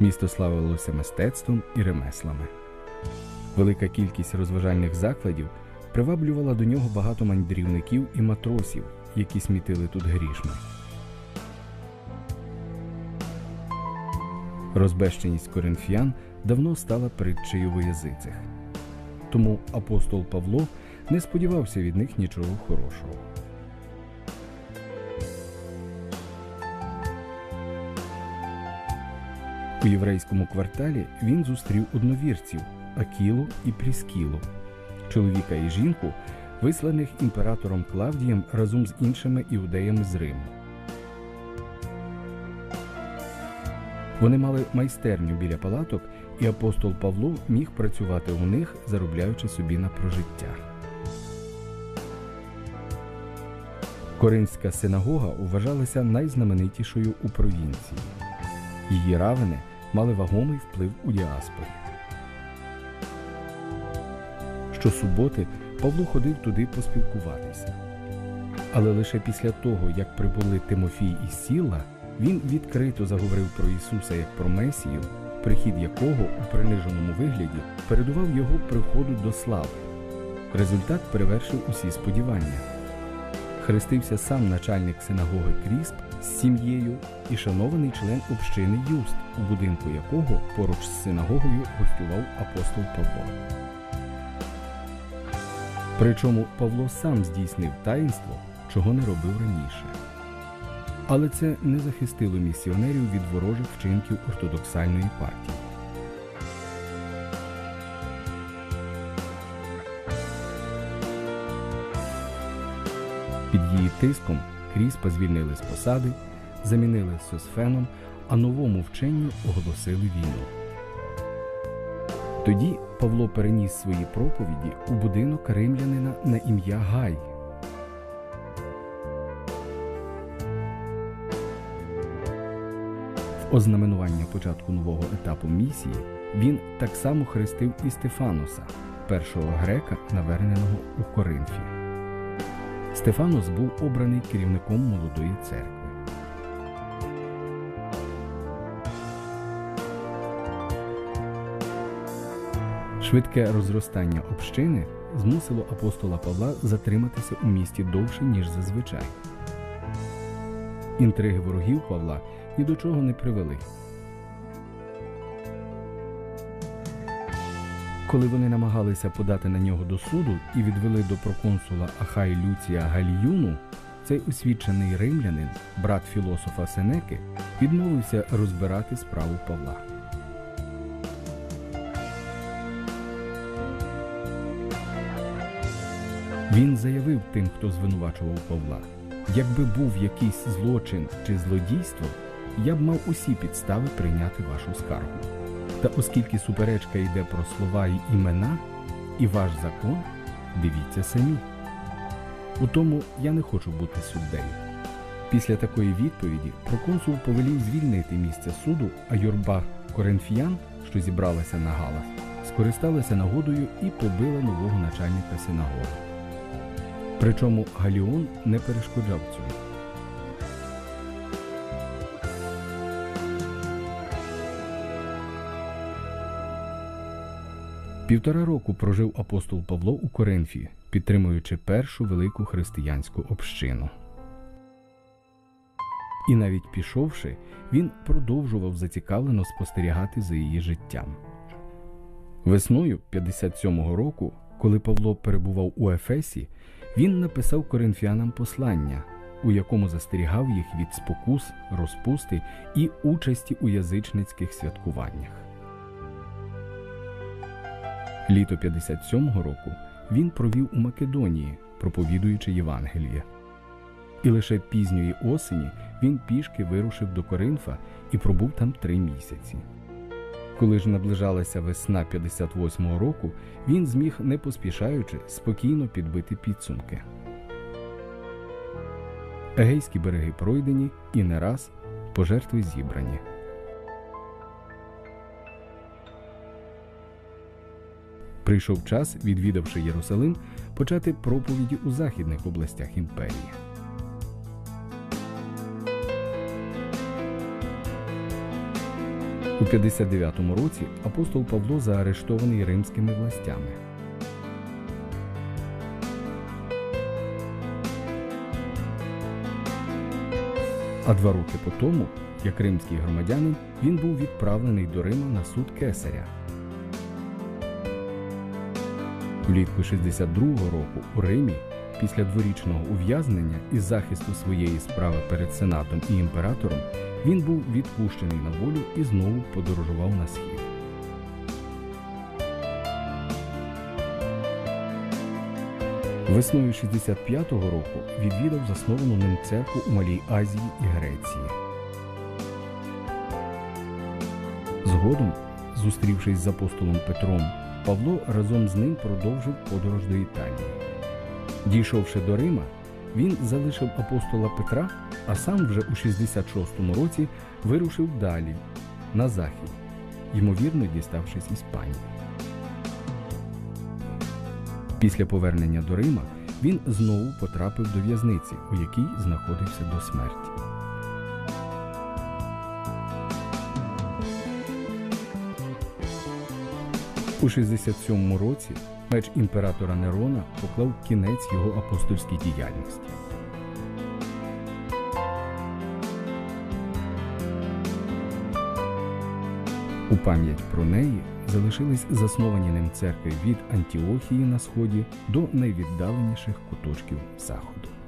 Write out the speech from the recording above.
Місто славилося мистецтвом і ремеслами. Велика кількість розважальних закладів приваблювала до нього багато мандрівників і матросів, які смітили тут грішми. Розбещеність коринфян давно стала притчею в язицях. Тому апостол Павло не сподівався від них нічого хорошого. У єврейському кварталі він зустрів одновірців Акілу і Пріскілу, чоловіка і жінку, висланих імператором Клавдієм разом з іншими іудеями з Риму. Вони мали майстерню біля палаток, і апостол Павло міг працювати у них, заробляючи собі на прожиття. Коринська синагога вважалася найзнаменитішою у провінції. Її равини мали вагомий вплив у діаспорі. Щосуботи Павло ходив туди поспілкуватися. Але лише після того, як прибули Тимофій і Сіла, він відкрито заговорив про Ісуса як про Месію, прихід якого у приниженому вигляді передував його приходу до слави. Результат перевершив усі сподівання. Хрестився сам начальник синагоги Крісп з сім'єю і шанований член общини Юст, у будинку якого поруч з синагогою гостював апостол Павло. Причому Павло сам здійснив таїнство, чого не робив раніше. Але це не захистило місіонерів від ворожих вчинків ортодоксальної партії. Під її тиском Кріспа звільнили з посади, замінили Сосфеном, а новому вченню оголосили війну. Тоді Павло переніс свої проповіді у будинок римлянина на ім'я Гай. В ознаменування початку нового етапу місії він так само хрестив і Стефаноса, першого грека, наверненого у Коринфі. Стефанос був обраний керівником молодої церкви. Швидке розростання общини змусило апостола Павла затриматися у місті довше, ніж зазвичай. Інтриги ворогів Павла ні до чого не привели. Коли вони намагалися подати на нього до суду і відвели до проконсула Ахай Люція Галіюну, цей освічений римлянин, брат філософа Сенеки, відмовився розбирати справу Павла. Він заявив тим, хто звинувачував Павла: якби був якийсь злочин чи злодійство, я б мав усі підстави прийняти вашу скаргу. Та оскільки суперечка йде про слова й імена, і ваш закон, дивіться самі. У тому я не хочу бути суддею. Після такої відповіді проконсул повелів звільнити місце суду, а юрба коринфіян, що зібралася на галас, скористалася нагодою і побила нового начальника синагоги. Причому Галіон не перешкоджав цьому. Півтора року прожив апостол Павло у Коринфі, підтримуючи першу велику християнську общину. І навіть пішовши, він продовжував зацікавлено спостерігати за її життям. Весною 57-го року, коли Павло перебував у Ефесі, він написав коринфянам послання, у якому застерігав їх від спокус, розпусти і участі у язичницьких святкуваннях. Літо 57-го року він провів у Македонії, проповідуючи Євангеліє. І лише пізньої осені він пішки вирушив до Коринфа і пробув там три місяці. Коли ж наближалася весна 58-го року, він зміг, не поспішаючи, спокійно підбити підсумки. Егейські береги пройдені і не раз пожертви зібрані. Прийшов час, відвідавши Єрусалим, почати проповіді у західних областях імперії. У 59-му році апостол Павло заарештований римськими властями. А два роки по тому, як римський громадянин, він був відправлений до Рима на суд кесаря. Влітку 62-го року у Римі, після дворічного ув'язнення і захисту своєї справи перед сенатом і імператором, він був відпущений на волю і знову подорожував на схід. Весною 65-го року відвідав засновану ним церкву у Малій Азії і Греції. Згодом, зустрівшись з апостолом Петром, Павло разом з ним продовжив подорож до Італії. Дійшовши до Рима, він залишив апостола Петра, а сам вже у 66-му році вирушив далі, на захід, ймовірно діставшись Іспанії. Після повернення до Рима він знову потрапив до в'язниці, у якій знаходився до смерті. У 67 році меч імператора Нерона поклав кінець його апостольській діяльності. У пам'ять про неї залишились засновані ним церкви від Антіохії на сході до найвіддаленіших куточків заходу.